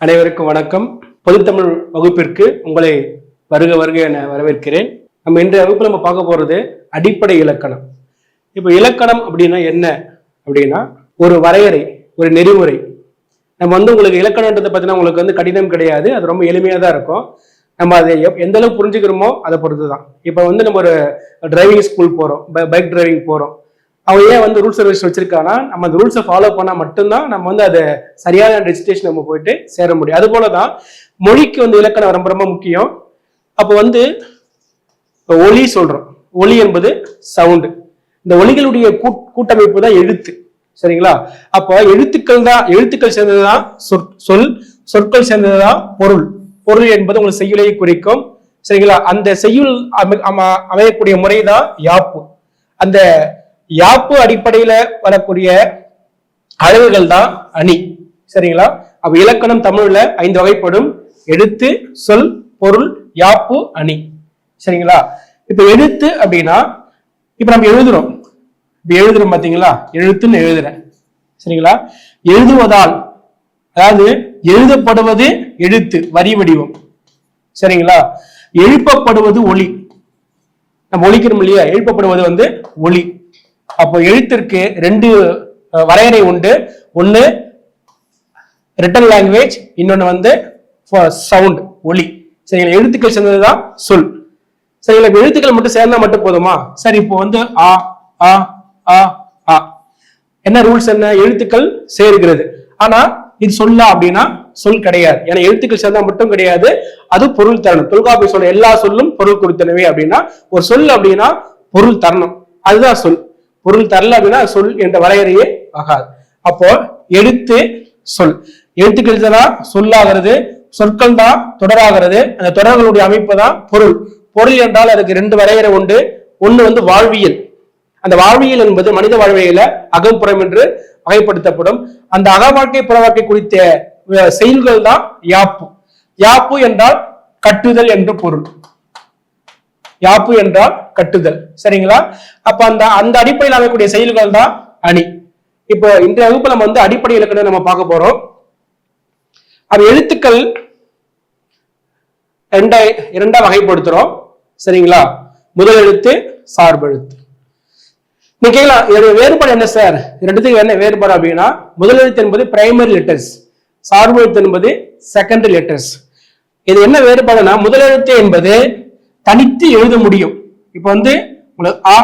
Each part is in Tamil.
அனைவருக்கும் வணக்கம். பொதுத்தமிழ் வகுப்பிற்கு உங்களை வருக வருக என வரவேற்கிறேன். நம்ம இன்றைய வகுப்பில் நம்ம பார்க்க போறது அடிப்படை இலக்கணம். இப்போ இலக்கணம் அப்படின்னா என்ன அப்படின்னா ஒரு வரையறை ஒரு நெறிமுறை. நம்ம வந்து உங்களுக்கு இலக்கணன்றதை பார்த்தீங்கன்னா உங்களுக்கு வந்து கடினம் கிடையாது. அது ரொம்ப எளிமையாக தான் இருக்கும். நம்ம அதை எப்- எந்த அளவுக்கு புரிஞ்சுக்கிறோமோ அதை பொறுத்து தான் இப்போ வந்து நம்ம ஒரு டிரைவிங் ஸ்கூல் போகிறோம் பைக் டிரைவிங் போகிறோம் அவன் ஏன் வந்து ரூல்ஸ் சர்வீஸ் வச்சிருக்கானா நம்ம அந்த ரூல்ஸை ஃபாலோ பண்ணால் மட்டும்தான் நம்ம வந்து அதை சரியான ரெஜிஸ்ட்ரேஷன் நம்ம போயிட்டு சேர முடியும். அது போல தான் மொழிக்கு வந்து இலக்கணம் ரொம்ப ரொம்ப முக்கியம். அப்போ வந்து இப்போ ஒலி சொல்றோம். ஒலி என்பது சவுண்டு இந்த ஒலிகளுடைய கூட்டமைப்பு தான் எழுத்து. சரிங்களா? அப்போ எழுத்துக்கள் தான் எழுத்துக்கள் சேர்ந்ததுதான் சொற் சொல் சொற்கள் சேர்ந்தது தான் பொருள். பொருள் என்பது உங்களுக்கு செய்யுளையை குறிக்கும். சரிங்களா? அந்த செய்யுள் அமை- அமையக்கூடிய முறை தான் யாப்பு. அந்த யாப்பு அடிப்படையில வரக்கூடிய அளவுகள் தான் அணி. சரிங்களா? அப்ப இலக்கணம் தமிழ்ல ஐந்து வகைப்படும். எழுத்து சொல் பொருள் யாப்பு அணி. சரிங்களா? இப்ப எழுத்து அப்படின்னா இப்ப நம்ம எழுதுறோம். இப்ப எழுதுறோம் பாத்தீங்களா? எழுத்துன்னு எழுதுறேன். சரிங்களா? எழுதுவதால் அதாவது எழுதப்படுவது எழுத்து வரி வடிவம். சரிங்களா? எழுப்பப்படுவது ஒளி. நம்ம ஒழிக்கிறோம் இல்லையா? எழுப்பப்படுவது வந்து ஒளி. அப்போ எழுத்திற்கு ரெண்டு வரையறை உண்டு. ஒண்ணு ரிட்டன் லாங்குவேஜ் இன்னொன்னு வந்து சவுண்ட் ஒளி. சரிங்களா? எழுத்துக்கள் சேர்ந்ததுதான் சொல். சரிங்களா? இப்ப எழுத்துக்கள் மட்டும் சேர்ந்தா மட்டும் போதுமா? சரி இப்போ வந்து ஆ ஆ ஆ ஆ. என்ன ரூல்ஸ் என்ன? எழுத்துக்கள் சேர்கிறது. ஆனா இது சொல்லா அப்படின்னா சொல் கிடையாது. ஏன்னா எழுத்துக்கள் சேர்ந்தா மட்டும் கிடையாது. அது பொருள் தரணும். தொல்காப்பி சொல்ல எல்லா சொல்லும் பொருள் குறித்தனவே அப்படின்னா ஒரு சொல் அப்படின்னா பொருள் தரணும். அதுதான் சொல். பொருள் தரல அப்படின்னா சொல் என்ற வரையறையே ஆகாது. அப்போ எழுத்து சொல். எழுத்துக்கள் தான் சொல்லாகிறது சொற்கள் தான் தொடராகிறது. அந்த தொடர்களுடைய அமைப்பு தான் பொருள். பொருள் என்றால் அதுக்கு ரெண்டு வரையறை உண்டு. ஒண்ணு வந்து வாழ்வியல். அந்த வாழ்வியல் என்பது மனித வாழ்வியல அகம்புறம் என்று வகைப்படுத்தப்படும். அந்த அக வாழ்க்கை புற வாழ்க்கை குறித்த செயல்கள் தான் யாப்பு. யாப்பு என்றால் கட்டுதல் என்று பொருள். யாப்பு என்றால் கட்டுதல். சரிங்களா? அப்ப அந்த அந்த அடிப்படையில் அமைக்கக்கூடிய செயல்கள் தான் அணி. இப்போ இன்றைய வகுப்புல நம்ம வந்து அடிப்படை இலக்கணம் நம்ம பார்க்க போறோம். அது எழுத்துக்கள் ரெண்டா இரண்டா வகைப்படுத்துறோம். சரிங்களா? முதல் எழுத்து சார்பு எழுத்து. நீங்க கேட்கலாம் இதோட வேறுபாடு என்ன சார்? ரெண்டுத்துக்கு என்ன வேறுபாடு அப்படின்னா முதல் எழுத்து என்பது பிரைமரி லெட்டர்ஸ் சார்பு எழுத்து என்பது செகண்டரி லெட்டர்ஸ் இது என்ன வேறுபாடுனா முதல் எழுத்து என்பது தனித்து எழுத முடியும். இப்போ வந்து உங்களுக்கு ஆ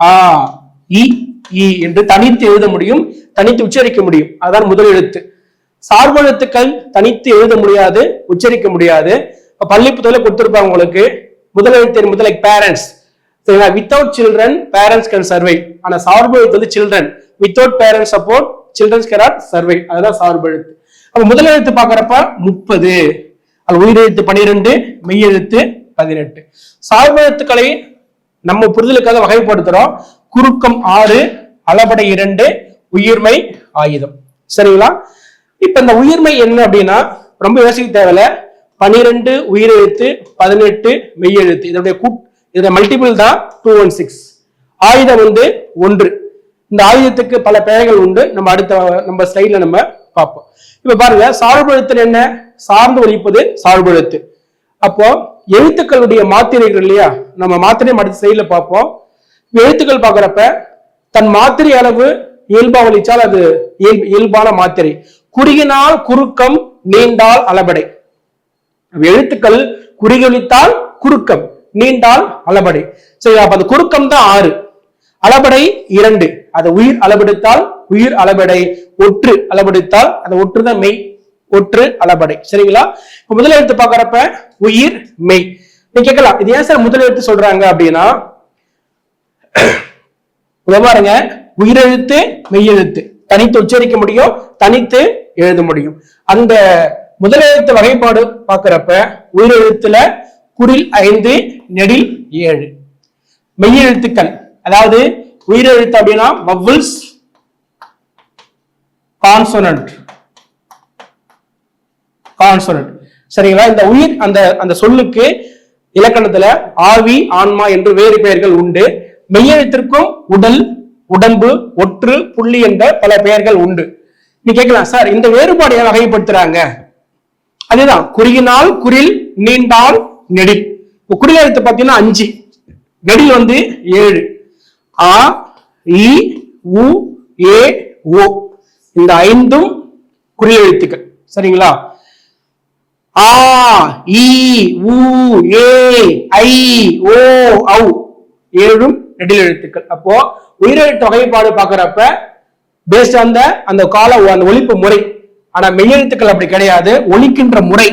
ஆ இ இ என்று தனித்து எழுத முடியும் தனித்து உச்சரிக்க முடியும். அதான் முதல் எழுத்து. சார்பு எழுத்துக்கள் தனித்து எழுத முடியாது உச்சரிக்க முடியாது. இப்ப பள்ளி புத்தகத்துல கொடுத்துருப்பாங்க உங்களுக்கு முதல் எழுத்து முதல் லைக் பேரண்ட்ஸ் சரிங்களா? Without children parents can survive ஆனா சார்பு எழுத்து வந்து children without parents support childrens cannot survive அதுதான் சார்பு எழுத்து. அப்ப முதல் எழுத்து பாக்குறப்ப முப்பது. அது உயிரெழுத்து பனிரெண்டு மெய்யெழுத்து பதினெட்டு. சார்பு எழுத்துக்களை நம்ம புரிதலுக்காக வகைப்படுத்துறோம். குறுக்கம் ஆறு அளபடை இரண்டு உயிர்மை ஆயுதம். சரிங்களா? இப்ப இந்த உயிர்மை என்ன அப்படின்னா ரொம்ப யோசிக்க தேவையில்ல. பனிரெண்டு உயிரெழுத்து பதினெட்டு மெய்யெழுத்து. இதனுடைய கூட் இதோட மல்டிபிள் தான் டூ ஒன் சிக்ஸ் ஆயுதம் வந்து ஒன்று. இந்த ஆயுதத்துக்கு பல பெயர்கள் உண்டு. நம்ம அடுத்த நம்ம ஸ்லைட்ல நம்ம பார்ப்போம். இப்ப பாருங்க சார்பு எழுத்து என்ன? சார்ந்து ஒழிப்பது சார்பு எழுத்து. அப்போ எழுத்துக்களுடைய மாத்திரைகள் இல்லையா? நம்ம மாத்திரை அடுத்த ஸ்லைட்ல பார்ப்போம். எழுத்துக்கள் பார்க்குறப்ப தன் மாத்திரை அளவு இயல்பா ஒலிச்சால் அது இயல்பு இயல்பான மாத்திரை. குறுகினால் குறுக்கம் நீண்டால் அளபடை. எழுத்துக்கள் குறுகொலித்தால் குறுக்கம் நீண்டால் அளபடை. சரி அப்ப அந்த குறுக்கம் தான் ஆறு. அளபடை இரண்டு. அதை உயிர் அளபெடுத்தால் உயிர் அளபடை. ஒற்று அளபெடுத்தால் அந்த ஒற்று தான் மெய். ஒற்று அளபடை. சரிங்களா? இப்ப முதல் எழுத்து பாக்குறப்ப உயிர் மெய். நீங்க கேட்கலாம் இது ஏன் சார் முதல் எழுத்து சொல்றாங்க அப்படின்னா பாருங்க உயிரெழுத்து மெய்யெழுத்து. தனித்து உச்சரிக்க முடியும் தனித்து எழுத முடியும். அந்த முதலெழுத்து வகைப்பாடு பாக்குறப்ப உயிரெழுத்துல குரில் ஐந்து நெடில் ஏழு. மெய்யெழுத்துக்கள். அதாவது உயிரெழுத்து அப்படின்னா வவுல்ஸ் கான்சோனன்ட் கான்சோனன்ட் சரிங்களா? இந்த உயிர் அந்த அந்த சொல்லுக்கு இலக்கணத்துல ஆவி ஆன்மா என்று வேறு பெயர்கள் உண்டு. மெய்யெழுத்திற்கும் உடல் உடம்பு ஒற்று புள்ளி என்ற பல பெயர்கள் உண்டு. நீ கேட்கலாம் சார் இந்த வேறுபாடு ஏன் வகைப்படுத்துறாங்க? அதுதான் குறுகினால் குரில் நீண்டால் நெடில் இப்போ குரில் எழுத்து பார்த்தீங்கன்னா அஞ்சு நெடில் வந்து ஏழு. ஆ இ உ ஏ ஓ. இந்த ஐந்தும் குறில் எழுத்துக்கள். சரிங்களா? ஆ இ உ ஏ ஐ ஓ ஔ. ஏழும் நெடில் எழுத்துக்கள். அப்போ உயிரெழு வகைப்பாடு பாக்குறப்ப பேஸ்ட் அந்த அந்த கால அந்த ஒலிப்பு முறை. ஆனா மெய்யெழுத்துக்கள் அப்படி கிடையாது. ஒலிக்கின்ற முறை.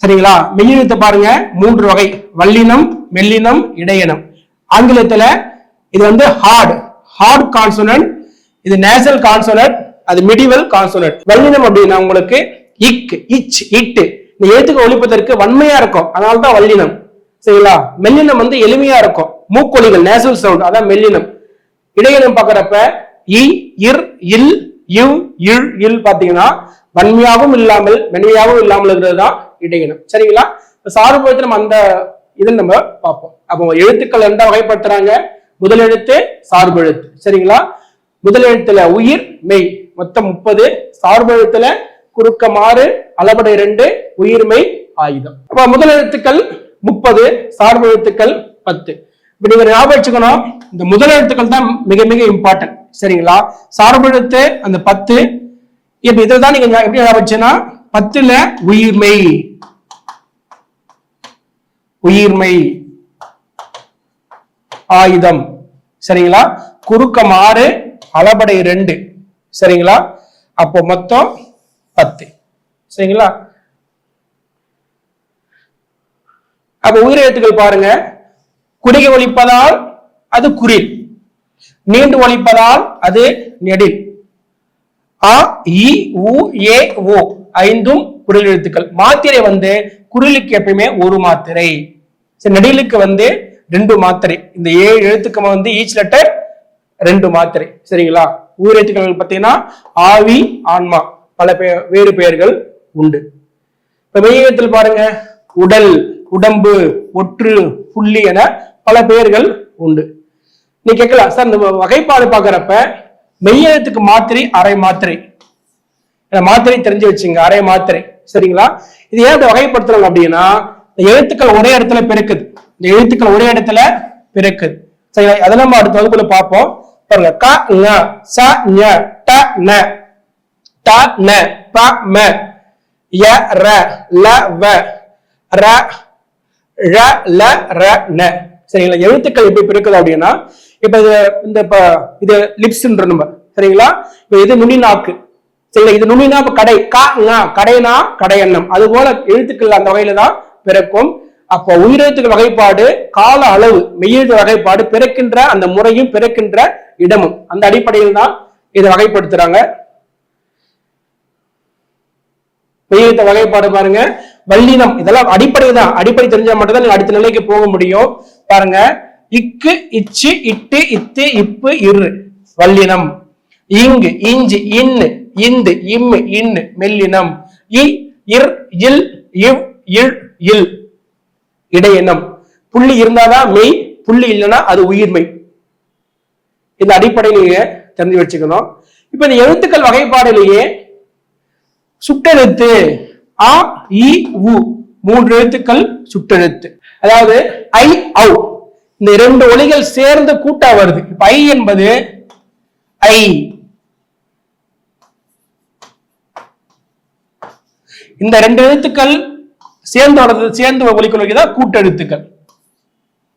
சரிங்களா? மெய்யெழுத்து பாருங்க. மூன்று வகை. வல்லினம் மெல்லினம் இடையினம். ஆங்கிலத்துல இது வந்து ஹார்ட் ஹார்ட் கான்சோனன்ட் இது நேசல் கான்சோனன்ட் அது மிடிவல் கான்சோனன்ட் வல்லினம் அப்படின்னா உங்களுக்கு இக் இச் இட்டு இந்த எழுத்துக்கு ஒழிப்பதற்கு வன்மையா இருக்கும். அதனால தான் வல்லினம். சரிங்களா? மெல்லினம் வந்து எளிமையா இருக்கும். மூக்கொலிகள் நேசல் சவுண்ட் அதான் மெல்லினம். இடையினம் பாக்குறப்ப இ இர் இல் இவ் இழ் இல் பாத்தீங்கன்னா வன்மையாகவும் இல்லாமல் மென்மையாகவும் இல்லாமல் இருக்கிறது தான் இடையினம் சரிங்களா? இப்ப சார்பு நம்ம அந்த இதில் நம்ம பார்ப்போம். அப்போ எழுத்துக்கள் எந்த வகைப்படுத்துறாங்க? முதல் எழுத்து சார்பு எழுத்து. சரிங்களா? முதல் எழுத்துல உயிர் மெய். மொத்தம் முப்பது. சார்பு எழுத்துல குறுக்கமாறு அளபடை ரெண்டு உயிர்மை ஆயுதம். அப்ப முதல் எழுத்துக்கள் முப்பது சார்பு எழுத்துக்கள் பத்து. இப்ப நீங்க ஞாபகம் வச்சுக்கணும் இந்த முதல் எழுத்துக்கள் தான் மிக மிக இம்பார்ட்டன்ட் சரிங்களா? சார்பு எழுத்து அந்த பத்து. இப்ப இதை தான் நீங்க எப்படி ஞாபகம் வச்சுன்னா பத்துல உயிர்மெய் உயிர்மை ஆயுதம். சரிங்களா? குறுக்கம் ஆறு அளபடை ரெண்டு சரிங்களா? அப்போ மொத்தம் பத்து. சரிங்களா? அப்ப உயிரெழுத்துக்கள் பாருங்க. குறுகி ஒழிப்பதால் அது குறில் நீண்டு ஒழிப்பதால் அது நெடில். ஆ இ உ ஏ ஓ ஐந்தும் குரல் எழுத்துக்கள். மாத்திரை வந்து குரலுக்கு எப்பயுமே ஒரு மாத்திரை. சரி நெடிலுக்கு வந்து ரெண்டு மாத்திரை. இந்த ஏழு எழுத்துக்கு வந்து ஈச் லெட்டர் ரெண்டு மாத்திரை. சரிங்களா? உயிரெழுத்துக்கள் பார்த்தீங்கன்னா ஆவி ஆன்மா. பல பெயர் வேறு பெயர்கள் உண்டு. இப்ப மெய்யெழுத்தில் பாருங்க உடல் உடம்பு ஒற்று புள்ளி என பல பெயர்கள் உண்டு. நீ கேட்கலாம் சார் இந்த வகைப்பாடு பாக்குறப்ப மெய்யெழுத்துக்கு மாத்திரை அரை மாத்திரை. மாத்திரை தெரிஞ்சு வச்சுங்க அரை மாத்திரை. சரிங்களா? இது ஏன் இதை வகைப்படுத்துறாங்க அப்படின்னா இந்த எழுத்துக்கள் ஒரே இடத்துல பிறக்குது. இந்த எழுத்துக்கள் ஒரே இடத்துல பிறக்குது. சரிங்களா அதை நம்ம அடுத்த வகுப்புல பார்ப்போம். பாருங்க க ங ச ஞ ட ந. ட ந ப ம ய ர ல வ ர ழ ல ர ந. சரிங்களா? எழுத்துக்கள் எப்படி பிறக்குது அப்படின்னா இப்ப இது இந்த இப்ப இது லிப்ஸ்ன்ற நம்ம. சரிங்களா? இப்ப இது நுனி நாக்கு சரிங்களா? இது நுனினா இப்ப கடை. கா கடைனா கடையண்ணம். அது போல எழுத்துக்கள் அந்த வகையில தான் பிறக்கும். அப்போ உயிரெழுத்துக்கள் வகைப்பாடு கால அளவு மெய்யெழுத்து வகைப்பாடு பிறக்கின்ற அந்த முறையும் பிறக்கின்ற இடமும். அந்த அடிப்படையில் தான் இதை வகைப்படுத்துறாங்க. மெய்யெழுத்த வகைப்பாடு பாருங்க. வல்லினம் இதெல்லாம் அடிப்படை தான் அடிப்படை தெரிஞ்சா மட்டும் தான் நீங்க அடுத்த நிலைக்கு போக முடியும். பாருங்க. இக்கு இச்சு இட்டு இத்து இப்பு இரு. வல்லினம் இங்கு இஞ்சு இன்னு இந்து இம்மு இன்னு மெல்லினம். இ இர் இல் இவ் இல் இல். இடையினம் புள்ளி இருந்தாதான் மெய் புள்ளி இல்லைன்னா அது உயிர்மை. இந்த அடிப்படை நீங்க தெரிஞ்சு வச்சுக்கணும். இப்ப இந்த எழுத்துக்கள் வகைப்பாடுலேயே சுட்டெழுத்து. ஆ இ உ. மூன்று எழுத்துக்கள் சுட்டெழுத்து. அதாவது ஐ ஔ. இந்த இரண்டு ஒலிகள் சேர்ந்து கூட்டா வருது. இப்ப ஐ என்பது ஐ. இந்த ரெண்டு எழுத்துக்கள் சேர்ந்து வர்றது சேர்ந்து ஒலிக்கொள்வது தான் கூட்டெழுத்துக்கள்.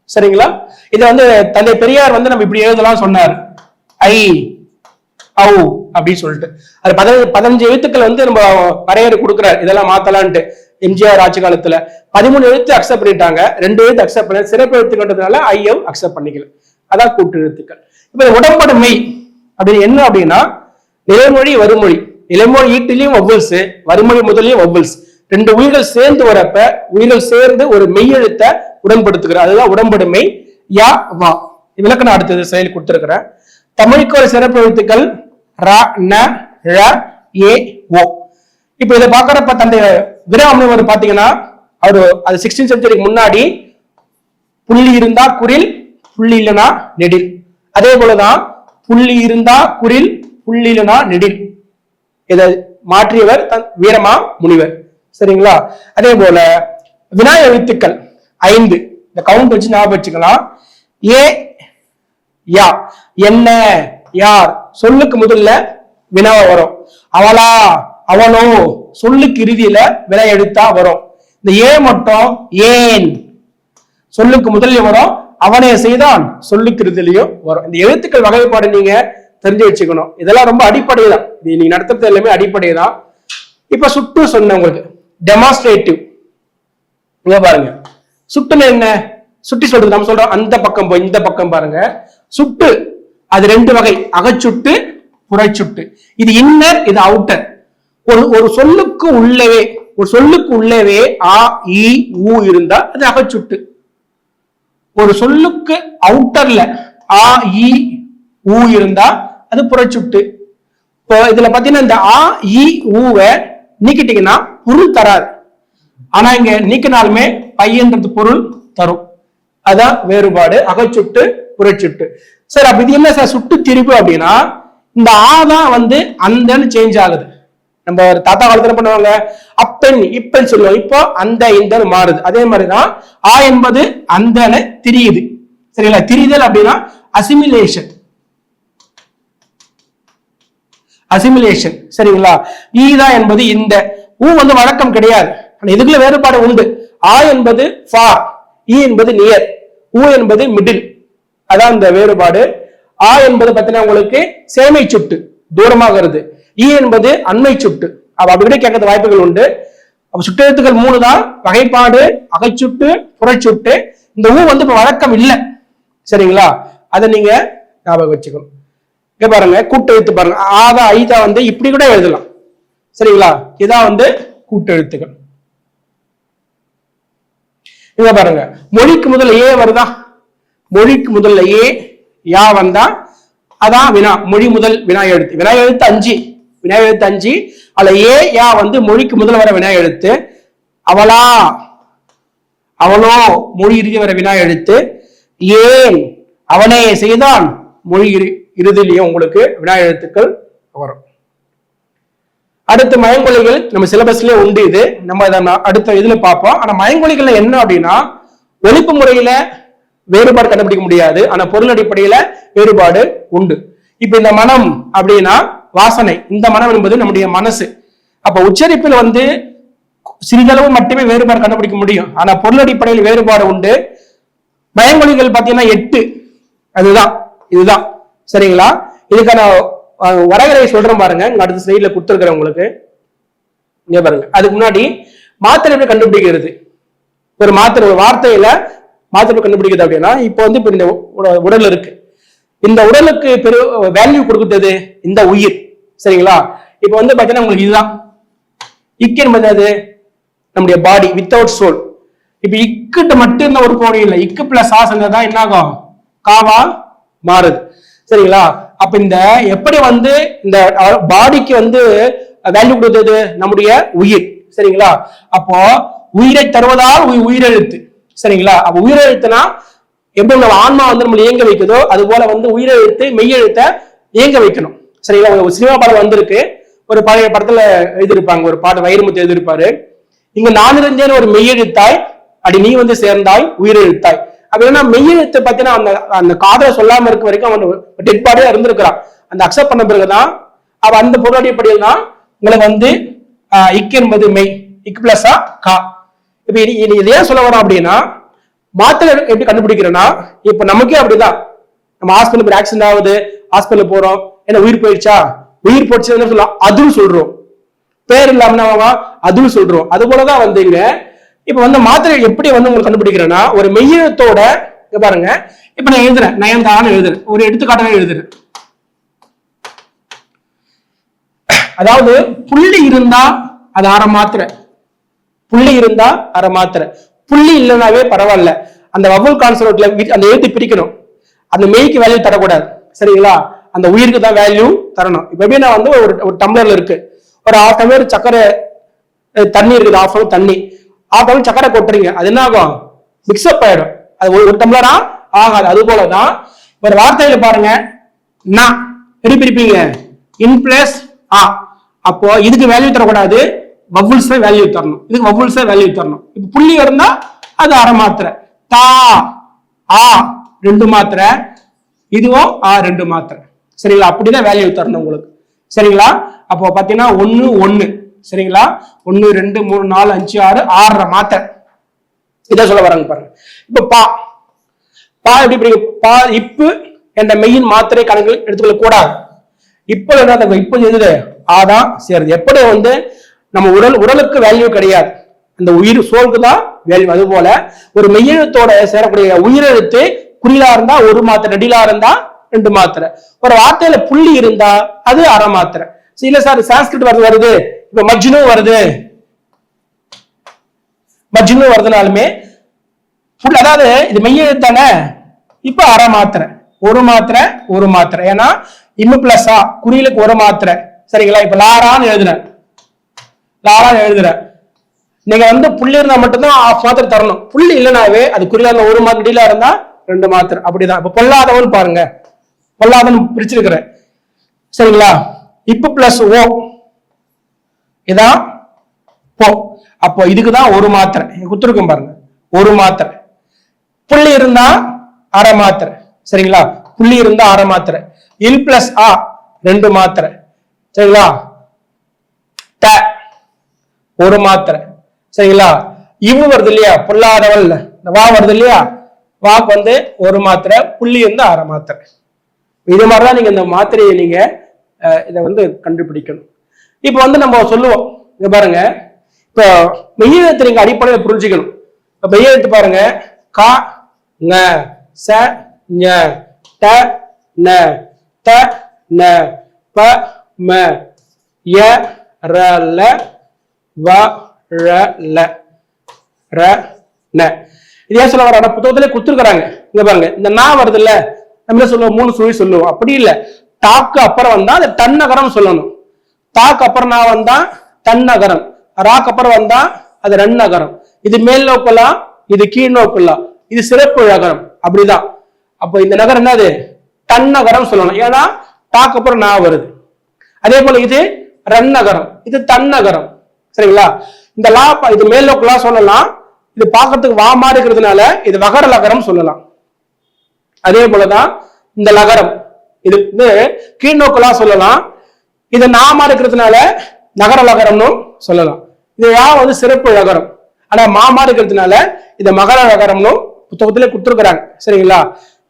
சரிங்களா? இதை வந்து தந்தை பெரியார் வந்து நம்ம இப்படி எழுதலாம் சொன்னார். ஐ. அவு அப்படின்னு சொல்லிட்டு. அது பதினஞ்சு பதினஞ்சு எழுத்துக்கள் வந்து நம்ம வரையறை கொடுக்குறாரு. இதெல்லாம் மாத்தலான்ட்டு எம்ஜிஆர் ஆட்சி காலத்துல. பதிமூணு எழுத்து அக்செப்ட் பண்ணிட்டாங்க. ரெண்டு எழுத்து அக்செப்ட் பண்ண சிறப்பு எழுத்துக்கின்றதுனால ஐஎவ் அக்செப்ட் பண்ணிக்கல. அதான் கூட்டு எழுத்துக்கள். இப்ப இந்த மெய் அப்படின்னு என்ன அப்படின்னா நிலைமொழி வருமொழி நிலைமொழி ஈட்டிலையும் ஒவ்வொல்ஸ் வறுமொழி முதலையும் ஒவ்வொல்ஸ் ரெண்டு உயிர்கள் சேர்ந்து வரப்ப உயிர்கள் சேர்ந்து ஒரு மெய்யெழுத்த உடன்படுத்துகிற அதுதான் உடம்படுமை. யா வா. விளக்கணம் அடுத்தது செயல் கொடுத்திருக்கிறேன். தமிழுக்கு ஒரு சிறப்பு எழுத்துக்கள் ர ந ழ ஏ ஓ. இப்போ இதை பார்க்குறப்ப தந்தை வீராமணிவர் பார்த்தீங்கன்னா அவர் அது சிக்ஸ்டீன் செஞ்சுரிக்கு முன்னாடி புள்ளி இருந்தா குரில் புள்ளி இல்லைனா நெடில். அதே போலதான் புள்ளி இருந்தா குரில் புள்ளி இல்லைனா நெடில். இதை மாற்றியவர் தன் வீரமா முனிவர். சரிங்களா? அதே போல வினாய எழுத்துக்கள் ஐந்து. இந்த கவுண்ட் வச்சு ஞாபகம் வச்சுக்கலாம். ஏ யா. என்ன யார்? சொல்லுக்கு முதல்ல வினாவா வரும். அவளா அவனோ சொல்லுக்கு இறுதியில வினா எடுத்தா வரும். இந்த ஏ மட்டும் ஏன்? சொல்லுக்கு முதல்ல வரும் அவனே செய்தான் சொல்லுக்கு இறுதியிலையும் வரும். இந்த எழுத்துக்கள் வகைப்பாடு நீங்க தெரிஞ்சு வச்சுக்கணும். இதெல்லாம் ரொம்ப அடிப்படை தான் இது நீங்க நடத்துறது எல்லாமே அடிப்படை தான் இப்ப சுட்டு சொன்னேன் உங்களுக்கு. டெமான்ஸ்ட்ரேட்டிவ் இங்க பாருங்க. சுட்டுன்னு என்ன? சுட்டி சொல்றது நம்ம சொல்றோம் அந்த பக்கம் போய் இந்த பக்கம் பாருங்க. சுட்டு அது ரெண்டு வகை. அகச்சுட்டு புறச்சுட்டு. இது இன்னர் இது அவுட்டர் ஒரு ஒரு சொல்லுக்கு உள்ளவே ஒரு சொல்லுக்கு உள்ளவே ஆ இ ஊ இருந்தா அது அகச்சுட்டு. ஒரு சொல்லுக்கு அவுட்டர்ல ஆ இ ஊ இருந்தா அது புறச்சுட்டு. இப்போ இதுல பாத்தீங்கன்னா இந்த ஆ இ ஊவை நீக்கிட்டீங்கன்னா பொருள் தராது. ஆனா இங்க நீக்கினாலுமே பையன்றது பொருள் தரும். அதான் வேறுபாடு. அகச்சுட்டு புறச்சுட்டு. சார் அப்ப இது என்ன சார் சுட்டு திரிப்பு அப்படின்னா இந்த ஆ தான் வந்து அந்தன்னு சேஞ்ச் ஆகுது. நம்ம ஒரு தாத்தா காலத்துல பண்ணுவாங்க? அப்பன் இப்பன் சொல்லுவோம் இப்போ அந்த இந்தன்னு மாறுது. அதே மாதிரிதான் ஆ என்பது அந்தன திரியுது. சரிங்களா? திரிதல் அப்படின்னா அசிமிலேஷன் அசிமிலேஷன் சரிங்களா? ஈதா என்பது இந்த. ஊ வந்து வழக்கம் கிடையாது. ஆனா இதுக்குள்ள வேறுபாடு உண்டு. ஆ என்பது ஃபார் இ என்பது நியர் ஊ என்பது மிடில் அதான் இந்த வேறுபாடு. ஆ என்பது பார்த்தீங்கன்னா உங்களுக்கு சேமை சுட்டு தூரமாகிறது. இ என்பது அண்மை சுட்டு. அப்ப அப்படி கூட கேட்கறது வாய்ப்புகள் உண்டு. அப்ப சுட்டெழுத்துக்கள் மூணு தான். வகைப்பாடு அகைச்சுட்டு புறச்சுட்டு. இந்த ஊ வந்து இப்ப வழக்கம் இல்லை. சரிங்களா? அதை நீங்க ஞாபகம் வச்சுக்கணும். இங்க பாருங்க கூட்டெழுத்து பாருங்க. ஆதா ஐதா வந்து இப்படி கூட எழுதலாம். சரிங்களா? இதான் வந்து கூட்டெழுத்துக்கள். இங்க பாருங்க மொழிக்கு முதல்ல ஏ வருதா? மொழிக்கு முதல்லையே யா வந்தா அதான் வினா மொழி முதல் வினா எழுத்து. வினா எழுத்து அஞ்சு. வினா எழுத்து அஞ்சு. அதுல ஏ யா வந்து மொழிக்கு முதல் வர வினா எழுத்து. அவளா. அவளோ மொழி இறுதி வர வினா எழுத்து. ஏன்? அவனே செய்தான். மொழி இறுதியிலையும் உங்களுக்கு வினா எழுத்துக்கள் வரும். அடுத்து மயங்கொலிகள் நம்ம சிலபஸ்ல உண்டு இது. நம்ம இதை அடுத்த இதுல பார்ப்போம். ஆனா மயங்கொலிகள்ல என்ன அப்படின்னா ஒழிப்பு முறையில வேறுபாடு கண்டுபிடிக்க முடியாது. ஆனா பொருள் அடிப்படையில வேறுபாடு உண்டு. இப்ப இந்த மனம் அப்படின்னா வாசனை. இந்த மனம் என்பது நம்முடைய மனசு. அப்ப உச்சரிப்பில் வந்து சிறிதளவு மட்டுமே வேறுபாடு கண்டுபிடிக்க முடியும். ஆனா பொருள் அடிப்படையில் வேறுபாடு உண்டு. பயங்கொழிகள் பாத்தீங்கன்னா எட்டு. அதுதான். இதுதான். சரிங்களா? இதுக்கான அஹ், வரையறை சொல்றேன் பாருங்க. இங்க அடுத்த ஸ்லைட்ல கொடுத்துருக்குறேன் உங்களுக்கு. இங்க பாருங்க. அதுக்கு முன்னாடி மாத்திரை எப்படி கண்டுபிடிக்கிறது? ஒரு மாத்திரை ஒரு வார்த்தையில மாத்திரை கண்டுபிடிக்கிறது அப்படின்னா இப்போ வந்து இப்போ இந்த உட- உடல் இருக்கு. இந்த உடலுக்கு பெரு வேல்யூ கொடுக்குறது இந்த உயிர். சரிங்களா? இப்போ வந்து பார்த்தீங்கன்னா உங்களுக்கு இதுதான். இக்கு என்பது அது நம்முடைய பாடி வித்தவுட் சோல் இப்போ இக்கிட்ட மட்டும் இந்த ஒரு கோடி இல்லை. இக்கு பிளஸ் ஆ தான் என்ன ஆகும் காவா மாறுது. சரிங்களா? அப்ப இந்த எப்படி வந்து இந்த பாடிக்கு வந்து வேல்யூ கொடுத்தது நம்முடைய உயிர். சரிங்களா? அப்போ உயிரை தருவதால் உயிரெழுத்து. சரிங்களா? அப்ப உயிரெழுத்துனா எப்படி நம்ம ஆன்மா வந்து நம்மளை இயங்க வைக்குதோ அது போல வந்து உயிரெழுத்து மெய்யெழுத்தை இயங்க வைக்கணும். சரிங்களா? ஒரு சினிமா படம் வந்திருக்கு. ஒரு பழைய படத்துல எழுதியிருப்பாங்க. ஒரு பாட்டு வைரமுத்து எழுதியிருப்பாரு. இங்க நானிருந்தேன் ஒரு மெய்யெழுத்தாய் அடி நீ வந்து சேர்ந்தாய் உயிரெழுத்தாய். அப்படின்னா மெய்யெழுத்தை பார்த்தீங்கன்னா அந்த அந்த காதலை சொல்லாம இருக்க வரைக்கும் அவன் டெட் பாடியா இருந்திருக்கிறான். அந்த அக்செப்ட் பண்ண பிறகுதான் அவ அந்த பொருளாடிப்படியில் தான் உங்களுக்கு வந்து இக் என்பது மெய் இக் பிளஸா கா. இப்ப இது இது ஏன் சொல்ல வரோம் அப்படின்னா மாத்திரை எப்படி கண்டுபிடிக்கிறேன்னா இப்ப நமக்கே அப்படிதான். நம்ம ஹாஸ்பிட்டல் போய் ஆக்சிடென்ட் ஆகுது ஹாஸ்பிட்டல் போறோம் என்ன உயிர் போயிடுச்சா? உயிர் போயிடுச்சுன்னு சொல்லலாம்? அதுவும் சொல்றோம். பேர் இல்லாம அதுவும் சொல்றோம். அது போலதான் வந்து இங்க இப்ப வந்து மாத்திரை எப்படி வந்து உங்களுக்கு கண்டுபிடிக்கிறேன்னா ஒரு மெய்யெழுத்தோட பாருங்க. இப்ப நான் எழுதுறேன். நயன்தான்னு எழுதுறேன். ஒரு எடுத்துக்காட்டாக எழுதுறேன். அதாவது புள்ளி இருந்தா அது அரை மாத்திரை. புள்ளி இருந்தா அரை மாத்திரை. புள்ளி இல்லைனாவே பரவாயில்ல. அந்த வவுல் கான்சனட்ல அந்த எழுத்து பிரிக்கணும். அந்த மெய்க்கு வேல்யூ தரக்கூடாது. சரிங்களா? அந்த உயிருக்கு தான் வேல்யூ தரணும். இப்போ எப்படின்னா வந்து ஒரு ஒரு டம்ளர்ல இருக்கு. ஒரு ஆஃப் டம்ளர் சக்கரை தண்ணி இருக்குது. ஆஃப் டம்ளர் தண்ணி. ஆஃப் டம்ளர் சக்கரை கொட்டுறீங்க. அது என்ன ஆகும்? மிக்ஸ்அப் ஆயிடும். அது ஒரு ஒரு டம்ளரா ஆகாது. அது போலதான். ஒரு வார்த்தையில பாருங்க. நான் எப்படி பிரிப்பீங்க? இன் பிளஸ் ஆ. அப்போ இதுக்கு வேல்யூ தரக்கூடாது. வவுல்ஸ் தான் வேல்யூ தரணும். இதுக்கு வவுல்ஸ் தான் வேல்யூ தரணும். இப்ப புள்ளி இருந்தா அது அரை மாத்திரை. தா ஆ ரெண்டு மாத்திரை. இதுவும் ஆ ரெண்டு மாத்திரை. சரிங்களா? அப்படிதான் வேல்யூ தரணும் உங்களுக்கு. சரிங்களா? அப்போ பாத்தீங்கன்னா ஒன்னு ஒன்னு சரிங்களா? ஒன்னு ரெண்டு மூணு நாலு அஞ்சு ஆறு ஆறரை மாத்திரை. இதை சொல்ல வராங்க பாருங்க. இப்ப பா. பா எப்படி பிடிக்கும் பா இப்பு என்ற மெயின் மாத்திரை கணக்கில் எடுத்துக்கொள்ள கூடாது இப்போ என்ன இப்போ எது? ஆதான் சேருது எப்படி வந்து நம்ம உடல் உடலுக்கு வேல்யூ கிடையாது. அந்த உயிர் சோலுக்கு தான் வேல்யூ அது போல ஒரு மெய்யெழுத்தோட சேரக்கூடிய உயிரெழுத்து குறிலா இருந்தா ஒரு மாத்திரை நெடிலா இருந்தா ரெண்டு மாத்திரை. ஒரு வார்த்தையில புள்ளி இருந்தா அது அரை மாத்திரை. சரி, இல்ல சார் சான்ஸ்கிரிட் வருது வருது. இப்ப மஜ்னு வருது. மஜ்னு வருதுனாலுமே அதாவது இது மெய்யெழுத்தானே இப்ப அரை மாத்திரை. ஒரு மாத்திரை ஒரு மாத்திரை. ஏன்னா இம்மு பிளஸ் ஆ ஒரு மாத்திரை. சரிங்களா? இப்ப லாரான்னு எழுதுறேன் லாரான்னு எழுதுறேன். நீங்க வந்து புள்ளி இருந்தா மட்டும்தான் ஆஃப் மாத்திரை தரணும். புள்ளி இல்லைனாவே அது குறியில இருந்த ஒரு மாத்திரை டீலா இருந்தா ரெண்டு மாத்திரை. அப்படிதான். இப்ப பொல்லாதவன் பாருங்க. பொல்லாதவன் பிரிச்சிருக்கிறேன். சரிங்களா? இப்ப பிளஸ் ஓ இதான் போ அப்போ இதுக்குதான் ஒரு மாத்திரை. குத்துருக்கும் பாருங்க. ஒரு மாத்திரை. புள்ளி இருந்தா அரை மாத்திரை. சரிங்களா? புள்ளி இருந்தா அரை மாத்திரை. இல் பிளஸ் ஆ ரெண்டு மாத்திரை. சரிங்களா? ஒரு மாத்திரை. சரிங்களா? இவு வருது இல்லையா? பொல்லாதவள் இந்த வா வருது இல்லையா? வாக்கு வந்து ஒரு மாத்திரை புள்ளி வந்து அரை மாத்திரை. இது மாதிரிதான் நீங்க இந்த மாத்திரையை நீங்க இதை வந்து கண்டுபிடிக்கணும். இப்போ வந்து நம்ம சொல்லுவோம். இங்க பாருங்க. இப்போ மெய்யெழுத்து நீங்க அடிப்படையில் புரிஞ்சுக்கணும். இப்போ மெய்யெழுத்து பாருங்க. கா ந ச ஞ ட ந த ந ப ம ய ர ல வ ழ ல. ர ந. இதே சொல்ல வர புத்தகத்திலே கொடுத்துருக்குறாங்க. இங்க பாருங்க இந்த நா வருது இல்ல நம்ம என்ன சொல்லுவோம்? மூணு சுழி சொல்லுவோம். அப்படி இல்ல. டாக்கு அப்புறம் வந்தா அது தன்னகரம் சொல்லணும். தாக்கு அப்புறம் நான் வந்தா தன்னகரம். ராக்கு அப்புறம் வந்தா அது ரன்னகரம். இது மேல் நோக்கலாம் இது கீழ் நோக்கலாம் இது சிறப்பு நகரம். அப்படிதான். அப்போ இந்த நகரம் என்னது? தன்னகரம் சொல்லணும். ஏன்னா டாக்கு அப்புறம் நான் வருது. அதே போல இது ரன்னகரம். இது தன்னகரம். சரிங்களா? இந்த லா இது மேல் சொல்லலாம். இது பார்க்கறதுக்கு வா மாதிரி இருக்கிறதுனால இது வகர லகரம் சொல்லலாம். அதே போலதான் இந்த லகரம். இது வந்து கீழ்நோக்கலா சொல்லலாம். இது நாம இருக்கிறதுனால நகர லகரம்னு சொல்லலாம். இது யா வந்து சிறப்பு லகரம். ஆனா மாமா இருக்கிறதுனால இது மகர லகரம்னு புத்தகத்துல கொடுத்துருக்குறாங்க. சரிங்களா?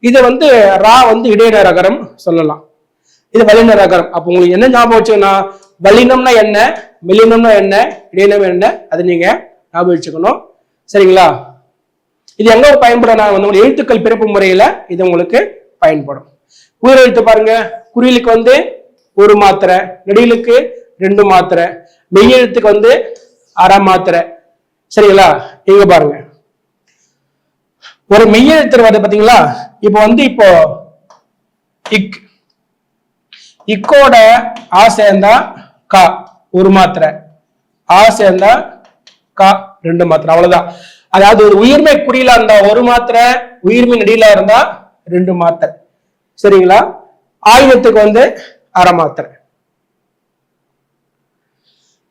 இது வந்து ரா வந்து இடையின ரகரம் சொல்லலாம். இது வல்லின ரகரம் அப்போ உங்களுக்கு என்ன ஞாபகம் வச்சுன்னா வலினம்னா என்ன? மெலினம்னா என்ன? இடையினம் என்ன? அதை நீங்க ஞாபகம் வச்சுக்கணும். சரிங்களா? இது எங்க பயன்படும்? நான் வந்து உங்களுக்கு எழுத்துக்கள் பிறப்பு முறையில இது உங்களுக்கு பயன்படும். உயிரெழுத்து பாருங்க. குறியலுக்கு வந்து ஒரு மாத்திரை நெடிலுக்கு ரெண்டு மாத்திரை மெய்யெழுத்துக்கு வந்து அரை மாத்திரை. சரிங்களா? இங்க பாருங்க. ஒரு மெய்யெழுத்து வருது பாத்தீங்களா? இப்போ வந்து இப்போ இக் இக்கோட ஆ சேர்ந்தா கா ஒரு மாத்திரை. ஆ சேர்ந்தா கா ரெண்டு மாத்திரை. அவ்வளவுதான். அதாவது ஒரு உயிர்மை குடியில இருந்தா ஒரு மாத்திரை உயிர்மை நடியில இருந்தா ரெண்டு மாத்திரை. சரிங்களா? ஆயுதத்துக்கு வந்து அரை மாத்திரை.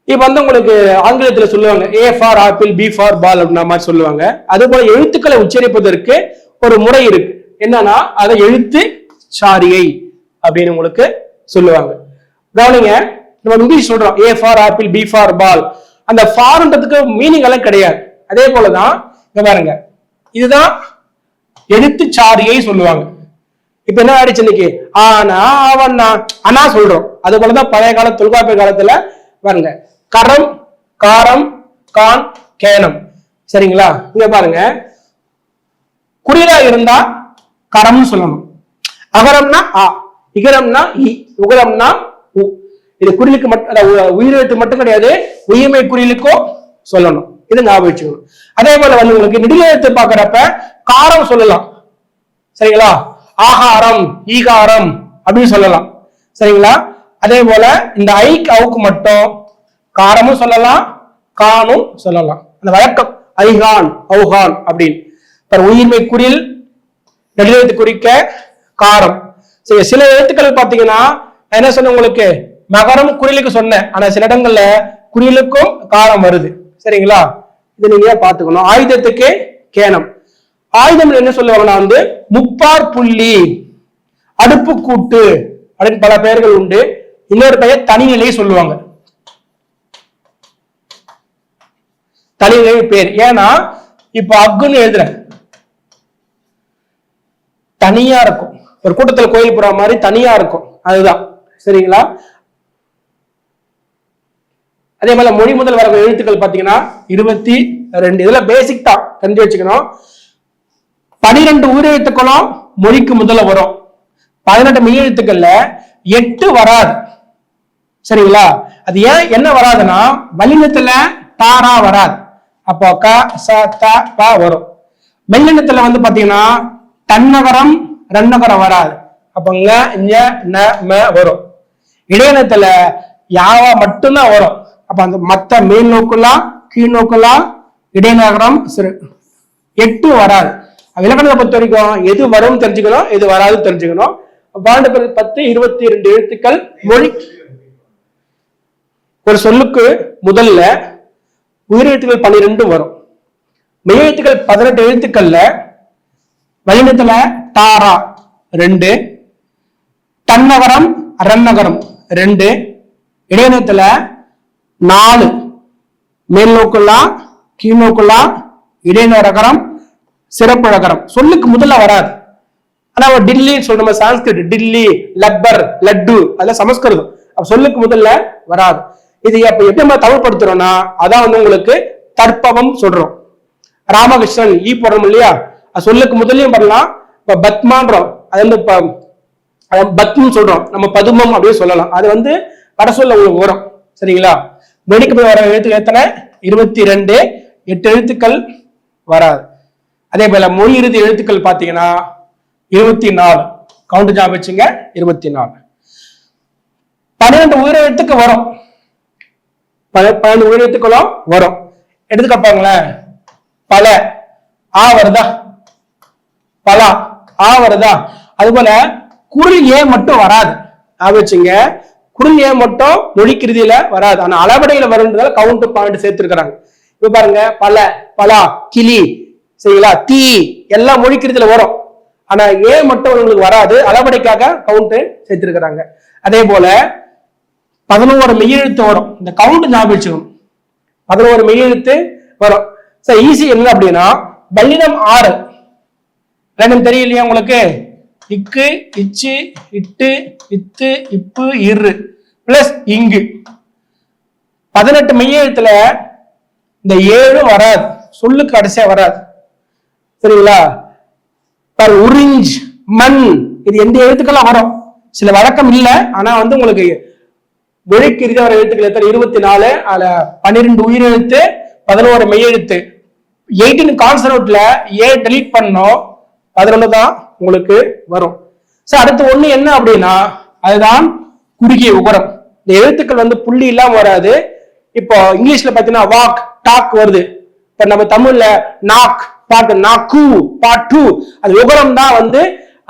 இப்ப வந்து உங்களுக்கு ஆங்கிலத்துல சொல்லுவாங்க A for apple B for ball அப்படின்ற மாதிரி சொல்லுவாங்க. அது போல எழுத்துக்களை உச்சரிப்பதற்கு ஒரு முறை இருக்கு. என்னன்னா அதை எழுத்து சாரியை அப்படின்னு உங்களுக்கு சொல்லுவாங்க. கவனிங்க நம்ம இங்கிலீஷ் சொல்றோம் A for apple B for ball அந்த ஃபார்ன்றதுக்கு மீனிங் எல்லாம் கிடையாது. அதே போலதான் இங்க பாருங்க. இதுதான் எழுத்து சாரியை சொல்லுவாங்க. இப்ப என்ன ஆயிடுச்சு இன்னைக்கு? ஆனா அவனா அனா சொல்றோம். அது போலதான் பழைய கால தொல்காப்பிய காலத்துல பாருங்க. கரம் காரம் கான் கேனம். சரிங்களா? இங்க பாருங்க. குறிலா இருந்தா கரம்னு சொல்லணும். அகரம்னா ஆ இகரம்னா இ உகரம்னா உ. இது குறிலுக்கு மட்டும் அதாவது உயிரெழுத்து மட்டும் கிடையாது உயிர்மை குறிலுக்கும் சொல்லணும். இது ஞாபகம் வச்சுக்கணும். அதே போல வந்து உங்களுக்கு நெடிலெழுத்து பாக்குறப்ப காரம் சொல்லலாம். சரிங்களா? ஆகாரம் ஈகாரம் அப்படின்னு சொல்லலாம். சரிங்களா? அதே போல இந்த ஐக்கு அவுக்கு மட்டும் காரமும் சொல்லலாம் கானும் சொல்லலாம். அந்த வழக்கம் ஐகான் அவுகான் அப்படின்னு. இப்ப உயிர்மை குறில் நெடுஎழுத்து குறிக்க காரம். சரி சில எழுத்துக்கள் பாத்தீங்கன்னா என்ன சொன்ன உங்களுக்கு? மகரம் குரிலுக்கு சொன்னேன். ஆனா சில இடங்கள்ல குரிலுக்கும் காரம் வருது. சரிங்களா? இது நீங்க பாத்துக்கணும் ஆயுதத்துக்கு கேனம் ஆயுதம் என்ன சொல்லுவாங்கன்னா வந்து முப்பார் புள்ளி அடுப்பு கூட்டு அப்படின்னு பல பெயர்கள் உண்டு. இன்னொரு பெயர் தனிநிலை சொல்லுவாங்க. தனிநிலை பேர். ஏன்னா இப்ப அக்குன்னு எழுதுறேன். தனியா இருக்கும். ஒரு கூட்டத்துல கோயில் போற மாதிரி தனியா இருக்கும். அதுதான். சரிங்களா? அதே மாதிரி மொழி முதல் வர எழுத்துக்கள் பாத்தீங்கன்னா இருபத்தி ரெண்டு. இதுல பேசிக் தான். தெரிஞ்சு வச்சுக்கணும். பனிரெண்டு உயிரெழுத்துக்களும் மொழிக்கு முதல்ல வரும். பதினெட்டு மெய் எழுத்துக்கள்ல எட்டு வராது. சரிங்களா? அது ஏன் என்ன வராதுன்னா வல்லினத்துல தாரா வராது. அப்போ க ச த ப வரும். மெல்லினத்துல வந்து பாத்தீங்கன்னா தன்னகரம் ரன்னகரம் வராது. அப்ப ங ஞ ந ம வரும். இடையினத்துல யாவா மட்டும்தான் வரும். அப்ப அந்த மத்த மேல் நோக்குலாம் கீழ் நோக்குலாம் இடைநகரம் சிறு எட்டு வராது. இலக்கணத்தை பொறுத்த வரைக்கும் எது வரும் தெரிஞ்சுக்கணும் எது வராது தெரிஞ்சுக்கணும். பாண்டு பத்து இருபத்தி ரெண்டு எழுத்துக்கள் மொழி. ஒரு சொல்லுக்கு முதல்ல உயிரெழுத்துக்கள் பன்னிரெண்டு வரும். மெய்யெழுத்துக்கள் பதினெட்டு எழுத்துக்கள்ல வல்லினத்துல தாரா ரெண்டு தன்னகரம் ரன்னகரம் ரெண்டு இடையினத்துல நாலு. மேல் நோக்குலாம் கீழ் ரகரம் இடைநரகரம் சிறப்புழகரம் சொல்லுக்கு முதல்ல வராது. ஆனா ஒரு டில்லி சொல்ற சான்ஸ்கிரிட் டில்லி லப்பர் லட்டு அதெல்லாம் சமஸ்கிருதம். அப்ப சொல்லுக்கு முதல்ல வராது. இது அப்ப எப்படி நம்ம தமிழ்படுத்துறோம்னா அதான் வந்து உங்களுக்கு தற்பவம் சொல்றோம். ராமகிருஷ்ணன் ஈ போடுறோம் இல்லையா? சொல்லுக்கு முதலையும் பண்ணலாம் இப்ப பத்மான்றோம். அது வந்து இப்ப பத்மம் சொல்றோம். நம்ம பதுமம் அப்படின்னு சொல்லலாம். அது வந்து வட சொல்ல உங்களுக்கு வரும். சரிங்களா? மொழிக்கு போய் வர எழுத்துக்கள் எத்தனை? இருபத்தி ரெண்டு எட்டு எழுத்துக்கள் வராது. அதே போல மொழி இறுதி எழுத்துக்கள் பாத்தீங்கன்னா இருபத்தி நாலு கவுண்ட் ஜாப் வச்சுங்க இருபத்தி நாலு பன்னிரெண்டு உயிரெழுத்துக்கு வரும். பன்னெண்டு உயிரெழுத்துக்களும் வரும். எடுத்துக்கப்பாங்களேன் பல ஆ வருதா? பலா ஆ வருதா? அது போல குரல் ஏன் மட்டும் வராது. ஆ வச்சுங்க குரில் மட்டும் மொழிக்கிருதியில வராது. ஆனா அளவடையில வருன்றதால கவுண்ட் பாயிண்ட் சேர்த்திருக்கிறாங்க. இப்ப பாருங்க பல பலா கிளி சரிங்களா? தீ எல்லாம் மொழிக்கிறதுல வரும். ஆனா ஏ மட்டும் உங்களுக்கு வராது. அளவடைக்காக கவுண்ட் சேர்த்திருக்கிறாங்க. அதே போல பதினோரு மெய்யெழுத்து வரும். இந்த கவுண்ட் ஞாபகம் வச்சுக்கணும். பதினோரு மெய்யெழுத்து வரும். சார் ஈஸி என்ன அப்படின்னா பல்லினம் ஆறு. ரெண்டும் தெரியலையா உங்களுக்கு? இக்கு இச்சு இட்டு இத்து இப்பு இரு பிளஸ் இங்கு. பதினெட்டு மெய்யெழுத்துல இந்த ஏழு வராது. சொல்லுக்கு கடைசியா வராது. சரிங்களா? பர் உறிஞ்ச் மண். இது எந்த எழுத்துக்கெல்லாம் வரும்? சில வழக்கம் இல்லை. ஆனா வந்து உங்களுக்கு மொழிக்கு இறுதி வர எழுத்துக்கள் எத்தனை? இருபத்தி நாலு அதுல பன்னிரெண்டு உயிரெழுத்து பதினோரு மெய்யெழுத்து எயிட்டின் கான்சர்ட்ல ஏ டெலீட் பண்ணோம். பதினொன்று தான் உங்களுக்கு வரும். சார் அடுத்து ஒண்ணு என்ன அப்படின்னா அதுதான் குறுகிய உகரம். இந்த எழுத்துக்கள் வந்து புள்ளி இல்லாம வராது. இப்போ இங்கிலீஷ்ல பாத்தீங்கன்னா வாக் டாக் வருது. இப்ப நம்ம தமிழ்ல நாக் பாட்டு நாக்கு பாட்டு அது உகரம் தான் வந்து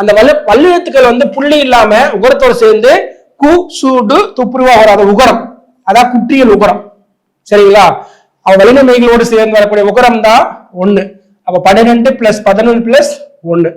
அந்த வல்லு வல்லெழுத்துக்கள் வந்து புள்ளி இல்லாம உகரத்தோடு சேர்ந்து கு சூடு துப்புருவா வராத. உகரம். அதான் குற்றியல் உகரம். சரிங்களா? அவ வலிமைகளோடு சேர்ந்து வரக்கூடிய உகரம் தான் ஒண்ணு. அப்ப பன்னிரெண்டு பிளஸ் பதினொன்று பிளஸ் ஒண்ணு.